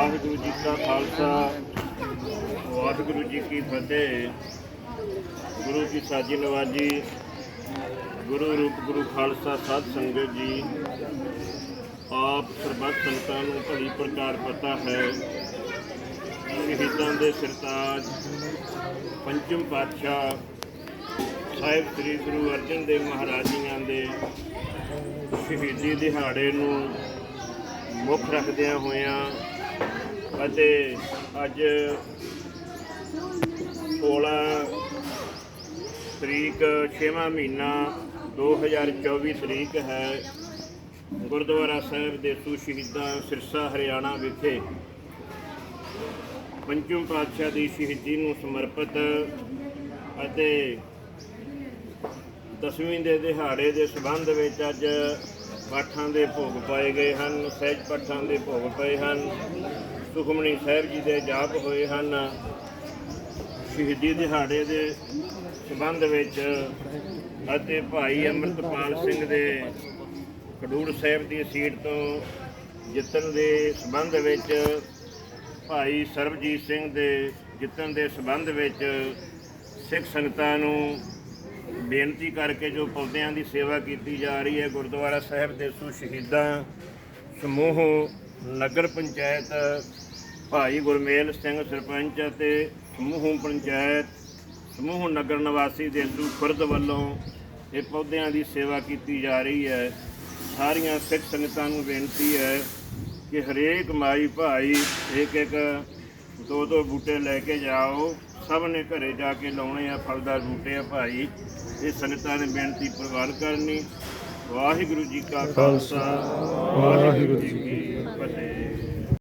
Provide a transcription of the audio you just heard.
ਵਾਹਿਗੁਰੂ ਜੀ ਕਾ ਖਾਲਸਾ, ਵਾਹਿਗੁਰੂ ਜੀ ਕੀ ਫਤਿਹ। ਗੁਰੂ ਜੀ ਸਾਜੀ ਨਵਾਜੀ, ਗੁਰੂ ਰੂਪ ਗੁਰੂ ਖਾਲਸਾ ਸਾਧ ਸੰਗਤ ਜੀ, ਆਪ ਸਰਬੱਤ ਸੰਤਾਂ ਨੂੰ ਭਲੀ ਪ੍ਰਕਾਰ ਪਤਾ ਹੈ। ਸ਼ਹੀਦਾਂ ਦੇ ਸਰਤਾਜ ਪੰਚਮ ਪਾਤਸ਼ਾਹ ਸਾਹਿਬ ਸ੍ਰੀ ਗੁਰੂ ਅਰਜਨ ਦੇਵ ਮਹਾਰਾਜ ਜੀਆਂ ਦੇ ਸ਼ਹੀਦੀ ਦਿਹਾੜੇ ਨੂੰ ਮੁੱਖ ਰੱਖਦਿਆਂ ਹੋਇਆਂ ਅਤੇ ਅੱਜ 16 ਤਰੀਕ 6ਵਾਂ ਮਹੀਨਾ 2024 ਤਰੀਕ ਹੈ, ਗੁਰਦੁਆਰਾ ਸਾਹਿਬ ਦੇ ਦੇਸੂ ਸ਼ਹੀਦਾਂ ਸਿਰਸਾ ਹਰਿਆਣਾ ਵਿਖੇ ਪੰਚਮ ਪਾਤਸ਼ਾਹ ਦੀ ਸ਼ਹੀਦੀ ਨੂੰ ਸਮਰਪਿਤ ਅਤੇ ਦਸਵੀਂ ਦੇ ਦਿਹਾੜੇ ਦੇ ਸਬੰਧ ਵਿੱਚ ਅੱਜ ਪਾਠਾਂ ਦੇ ਭੋਗ ਪਾਏ ਗਏ ਹਨ, ਸਹਿਜ ਪਾਠਾਂ ਦੇ ਭੋਗ ਪਏ ਹਨ। ਸੁਖਮਨੀ ਸਾਹਿਬ ਜੀ ਦੇ ਜਾਪ ਹੋਏ ਹਨ। ਸ਼ਹੀਦੀ ਦਿਹਾੜੇ ਦੇ ਸਬੰਧ ਵਿੱਚ ਅਤੇ ਭਾਈ ਅੰਮ੍ਰਿਤਪਾਲ ਸਿੰਘ ਦੇ ਖਡੂਰ ਸਾਹਿਬ ਦੀ ਸੀਟ ਤੋਂ ਜਿੱਤਣ ਦੇ ਸਬੰਧ ਵਿੱਚ, ਭਾਈ ਸਰਬਜੀਤ ਸਿੰਘ ਦੇ ਜਿੱਤਣ ਦੇ ਸਬੰਧ ਵਿੱਚ ਸਿੱਖ ਸੰਗਤਾਂ ਨੂੰ ਬੇਨਤੀ ਕਰਕੇ ਜੋ ਪੌਦਿਆਂ ਦੀ ਸੇਵਾ ਕੀਤੀ ਜਾ ਰਹੀ ਹੈ, ਗੁਰਦੁਆਰਾ ਸਾਹਿਬ ਦੇ ਸੂ ਸ਼ਹੀਦਾਂ ਸਮੂਹ, ਨਗਰ ਪੰਚਾਇਤ ਭਾਈ ਗੁਰਮੇਲ ਸਿੰਘ ਸਰਪੰਚ ਅਤੇ ਸਮੂਹ ਪੰਚਾਇਤ, ਸਮੂਹ ਨਗਰ ਨਿਵਾਸੀ ਦੇਸੂ ਖੁਰਦ ਵੱਲੋਂ ਇਹ ਪੌਦਿਆਂ ਦੀ ਸੇਵਾ ਕੀਤੀ ਜਾ ਰਹੀ ਹੈ। ਸਾਰੀਆਂ ਸਿੱਖ ਸੰਗਤਾਂ ਨੂੰ ਬੇਨਤੀ ਹੈ ਕਿ ਹਰੇਕ ਮਾਈ ਭਾਈ ਇੱਕ ਇੱਕ ਦੋ ਦੋ ਬੂਟੇ ਲੈ ਕੇ ਜਾਓ। ਸਭ ਨੇ ਘਰੇ ਜਾ ਕੇ ਲਾਉਣੇ ਆ, ਫਲਦਾਰ ਬੂਟੇ ਆ ਭਾਈ। ਇਹ ਸੰਗਤਾਂ ਨੇ ਬੇਨਤੀ ਪ੍ਰਵਾਨ ਕਰਨੀ। ਵਾਹਿਗੁਰੂ ਜੀ ਕਾ ਖਾਲਸਾ, ਵਾਹਿਗੁਰੂ ਜੀ ਕੀ ਫਤਿਹ।